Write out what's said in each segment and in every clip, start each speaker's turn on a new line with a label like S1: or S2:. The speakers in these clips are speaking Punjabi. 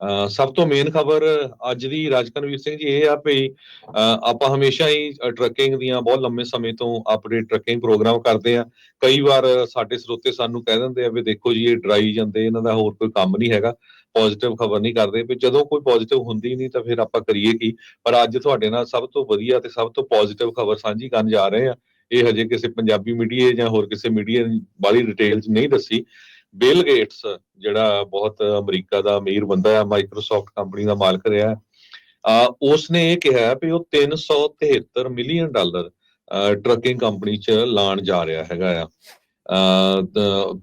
S1: ਅਹ ਸਭ ਤੋਂ ਮੇਨ ਖਬਰ ਅੱਜ ਦੀ ਰਾਜਕਨਵੀਰ ਸਿੰਘ ਜੀ ਇਹ ਆ ਵੀ, ਅਹ ਆਪਾਂ ਹਮੇਸ਼ਾ ਹੀ ਟਰੱਕਿੰਗ ਦੀਆਂ ਬਹੁਤ ਲੰਮੇ ਸਮੇਂ ਤੋਂ ਅਪਡੇਟ ਟਰੱਕਿੰਗ ਪ੍ਰੋਗਰਾਮ ਕਰਦੇ ਆ। ਕਈ ਵਾਰ ਸਾਡੇ ਸਰੋਤੇ ਸਾਨੂੰ ਕਹਿ ਦਿੰਦੇ ਆ ਵੀ ਦੇਖੋ ਜੀ, ਇਹ ਡਰਾਈ ਜਾਂਦੇ, ਇਹਨਾਂ ਦਾ ਹੋਰ ਕੋਈ ਕੰਮ ਨਹੀਂ ਹੈਗਾ। ਪੋਜ਼ਿਟਿਵ ਖਬਰ ਨਹੀਂ ਕਰਦੇ। ਵੀ ਜਦੋਂ ਕੋਈ ਪੋਜ਼ਿਟਿਵ ਹੁੰਦੀ ਨਹੀਂ ਤਾਂ ਫਿਰ ਆਪਾਂ ਕਰੀਏ ਕੀ? ਪਰ ਅੱਜ ਤੁਹਾਡੇ ਨਾਲ ਸਭ ਤੋਂ ਵਧੀਆ ਤੇ ਸਭ ਤੋਂ ਪੋਜ਼ਿਟਿਵ ਖਬਰ ਸਾਂਝੀ ਕਰਨ ਜਾ ਰਹੇ ਆ। ਇਹ ਹਜੇ ਕਿਸੇ ਪੰਜਾਬੀ ਮੀਡੀਆ ਜਾਂ ਹੋਰ ਕਿਸੇ ਮੀਡੀਆ ਵਾਲੀ ਡਿਟੇਲ ਨਹੀਂ ਦੱਸੀ। ਬਿਲ ਗੇਟਸ ਜਿਹੜਾ ਬਹੁਤ ਅਮਰੀਕਾ ਦਾ ਅਮੀਰ ਬੰਦਾ ਹੈ ਮਾਈਕਰੋਸਾਫਟ ਕੰਪਨੀ ਦਾ ਮਾਲਕ ਰਿਹਾ ਆ ਉਸ ਨੇ ਇਹ ਕਿਹਾ ਵੀ ਉਹ 373 ਮਿਲੀਅਨ ਡਾਲਰ ਟਰੱਕਿੰਗ ਕੰਪਨੀ 'ਚ ਲਾਣ ਜਾ ਰਿਹਾ ਹੈਗਾ ਆ।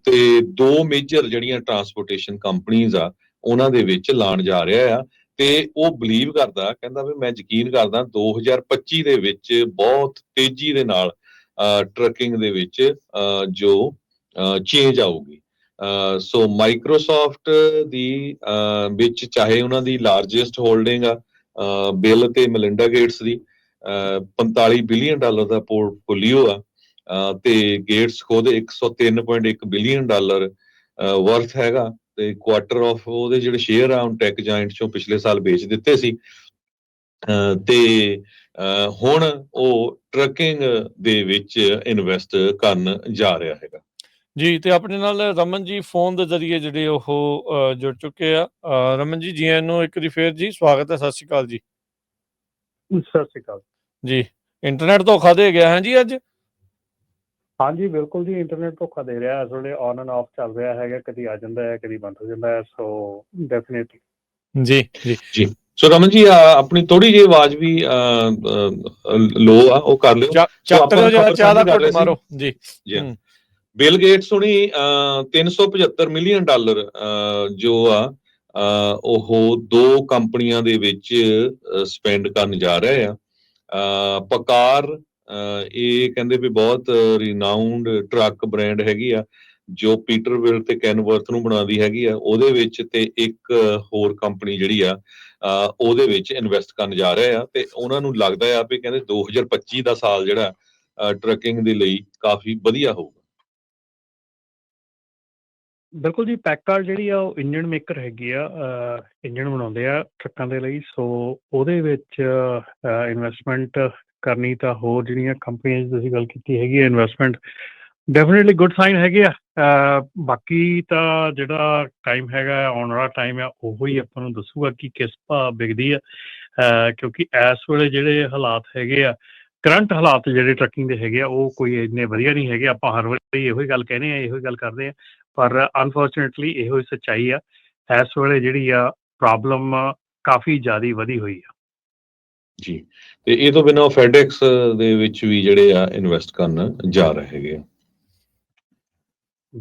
S1: ਤੇ ਦੋ ਮੇਜਰ ਜਿਹੜੀਆਂ ਟਰਾਂਸਪੋਰਟੇਸ਼ਨ ਕੰਪਨੀਆਂ ਆ ਉਹਨਾਂ ਦੇ ਵਿੱਚ ਲਾਣ ਜਾ ਰਿਹਾ ਆ। ਤੇ ਉਹ ਬਲੀਵ ਕਰਦਾ ਕਹਿੰਦਾ ਵੀ ਮੈਂ ਯਕੀਨ ਕਰਦਾ 2025 ਦੇ ਵਿੱਚ ਬਹੁਤ ਤੇਜ਼ੀ ਦੇ ਨਾਲ ਟਰੱਕਿੰਗ ਦੇ ਵਿੱਚ ਅਹ, ਜੋ ਚੇਂਜ ਆਊਗੀ। ਸੋ ਮਾਈਕਰੋਸਾਫਟ ਦੀ ਵਿੱਚ ਚਾਹੇ ਉਹਨਾਂ ਦੀ ਲਾਰਜੈਸਟ ਹੋਲਡਿੰਗ ਆ ਬਿਲ ਤੇ ਮਲਿੰਡਾ ਗੇਟਸ ਦੀ ਅਹ, 45 ਬਿਲੀਅਨ ਡਾਲਰ ਦਾ ਪੋਰਟਫੋਲੀਓ ਆ ਤੇ ਗੇਟਸ ਖੁਦ 103.1 ਬਿਲੀਅਨ ਡਾਲਰ ਵਰਥ ਹੈਗਾ ਤੇ ਕੁਆਟਰ ਆਫ ਉਹਦੇ ਜਿਹੜੇ ਸ਼ੇਅਰ ਆ ਟੈਕ ਜਾਇੰਟ ਚੋਂ ਪਿਛਲੇ ਸਾਲ ਵੇਚ ਦਿੱਤੇ ਸੀ। ਤੇ ਹੁਣ ਉਹ ਟਰੱਕਿੰਗ ਦੇ ਵਿੱਚ ਇਨਵੈਸਟ ਕਰਨ ਜਾ ਰਿਹਾ ਹੈਗਾ।
S2: ਜੀ ਤੇ ਆਪਣੇ ਨਾਲ ਰਮਨ ਜੀ ਫੋਨ ਦੇ ਜ਼ਰੀਏ ਜਿਹੜੇ ਉਹ ਜੁੜ ਚੁੱਕੇ ਆ। ਰਮਨ ਜੀ ਜੀ ਨੂੰ ਇੱਕ ਵਾਰੀ ਫੇਰ ਜੀ ਸਵਾਗਤ ਹੈ ਸਤਿ ਸ਼੍ਰੀ ਅਕਾਲ ਜੀ।
S3: ਸਤਿ ਸ਼੍ਰੀ ਅਕਾਲ।
S2: ਜੀ ਇੰਟਰਨੈਟ ਧੋਖਾ ਦੇ ਗਿਆ ਹੈ ਜੀ ਅੱਜ?
S3: ਹਾਂਜੀ ਬਿਲਕੁਲ ਜੀ ਇੰਟਰਨੈਟ ਧੋਖਾ ਦੇ ਰਿਹਾ ਇਸ ਵੇਲੇ ਔਨ ਐਂਡ ਆਫ ਚੱਲ ਰਿਹਾ ਹੈਗਾ ਕਦੀ ਆ ਜਾਂਦਾ ਹੈ ਕਦੀ ਬੰਦ ਹੋ ਜਾਂਦਾ ਹੈ ਸੋ ਡੈਫੀਨਿਟਲੀ
S2: ਜੀ ਜੀ।
S1: ਸੋ ਰਮਨ ਜੀ ਆਪਣੀ ਥੋੜੀ ਜਿਹੀ ਆਵਾਜ਼ ਵੀ ਲੋ ਆ ਉਹ ਕਰ ਲਿਓ।
S2: ਚੱਕ
S1: ਖਬਰ
S2: ਚਾਹ ਦਾ ਘੁੱਟ। ਮਾਰੋ। ਜੀ
S1: ਜੀ। ਬਿਲ ਗੇਟਸ ਹੁਣੀ ਅਹ, 375 ਮਿਲੀਅਨ ਡਾਲਰ ਜੋ ਆ ਉਹ ਦੋ ਕੰਪਨੀਆਂ ਦੇ ਵਿੱਚ ਸਪੈਂਡ ਕਰਨ ਜਾ ਰਹੇ ਆ। ਅਹ, ਪਕਾਰ ਇਹ ਕਹਿੰਦੇ ਵੀ ਬਹੁਤ ਰਿਨਾਊਂਡ ਟਰੱਕ ਬ੍ਰਾਂਡ ਹੈਗੀ ਆ ਜੋ ਪੀਟਰਵਿਲ ਤੇ ਕੈਨਵਰਥ ਨੂੰ ਬਣਾਉਂਦੀ ਹੈਗੀ ਆ। ਉਹਦੇ ਵਿੱਚ ਤੇ ਇੱਕ ਹੋਰ ਕੰਪਨੀ ਜਿਹੜੀ ਆ ਉਹਦੇ ਵਿੱਚ ਇਨਵੈਸਟ ਕਰਨ ਜਾ ਰਹੇ ਆ ਤੇ ਉਹਨਾਂ ਨੂੰ ਲੱਗਦਾ ਆ ਵੀ ਕਹਿੰਦੇ 2025 ਦਾ ਸਾਲ ਜਿਹੜਾ ਟਰੱਕਿੰਗ ਦੇ ਲਈ ਕਾਫੀ ਵਧੀਆ ਹੋਊਗਾ।
S3: ਬਿਲਕੁਲ ਜੀ ਪੈਕਕਾਰ ਜਿਹੜੀ ਆ ਉਹ ਇੰਜਨ ਮੇਕਰ ਹੈਗੀ ਆ ਇੰਜਨ ਬਣਾਉਂਦੇ ਆ ਟਰੱਕਾਂ ਦੇ ਲਈ ਸੋ ਉਹਦੇ ਵਿੱਚ ਇਨਵੈਸਟਮੈਂਟ ਕਰਨੀ ਤਾਂ ਹੋਰ ਜਿਹੜੀਆਂ ਕੰਪਨੀਆਂ ਦੀ ਤੁਸੀਂ ਗੱਲ ਕੀਤੀ ਹੈਗੀ ਹੈ ਇਨਵੈਸਟਮੈਂਟ ਡੈਫੀਨਿਟਲੀ ਗੁੱਡ ਸਾਈਨ ਹੈਗੇ ਆ ਬਾਕੀ ਤਾਂ ਜਿਹੜਾ ਟਾਈਮ ਹੈਗਾ ਆਉਣ ਵਾਲਾ ਟਾਈਮ ਆ ਉਹੋ ਹੀ ਆਪਾਂ ਨੂੰ ਦੱਸੂਗਾ ਕਿ ਕਿਸ ਭਾਅ ਵਿਕਦੀ ਆ ਅਹ, ਕਿਉਂਕਿ ਇਸ ਵੇਲੇ ਜਿਹੜੇ ਹਾਲਾਤ ਹੈਗੇ ਆ ਕਰੰਟ ਹਾਲਾਤ ਜਿਹੜੇ ਟਰੱਕਿੰਗ ਦੇ ਹੈਗੇ ਆ ਉਹ ਕੋਈ ਇੰਨੇ ਵਧੀਆ ਨਹੀਂ ਹੈਗੇ ਆਪਾਂ ਹਰ ਵਾਰੀ ਇਹੋ ਹੀ ਗੱਲ ਕਹਿੰਦੇ ਆ ਇਹੋ ਹੀ ਗੱਲ ਕਰਦੇ ਆ ਪਰ ਅਨਫੋਰਚੂਨੇਟਲੀ ਇਹੋ ਹੀ ਸੱਚਾਈ ਆ, ਇਸ ਵੇਲੇ ਜਿਹੜੀ ਆ ਪ੍ਰੋਬਲਮ ਕਾਫੀ ਜ਼ਿਆਦਾ ਵਧੀ ਹੋਈ ਆ।
S1: ਜੀ, ਤੇ ਇਹ ਤੋਂ ਬਿਨਾਂ ਫੈਡੈਕਸ ਦੇ ਵਿੱਚ ਵੀ ਜਿਹੜੇ ਆ ਇਨਵੈਸਟ ਕਰਨ ਜਾ ਰਹੇ ਹੈਗੇ ਆ।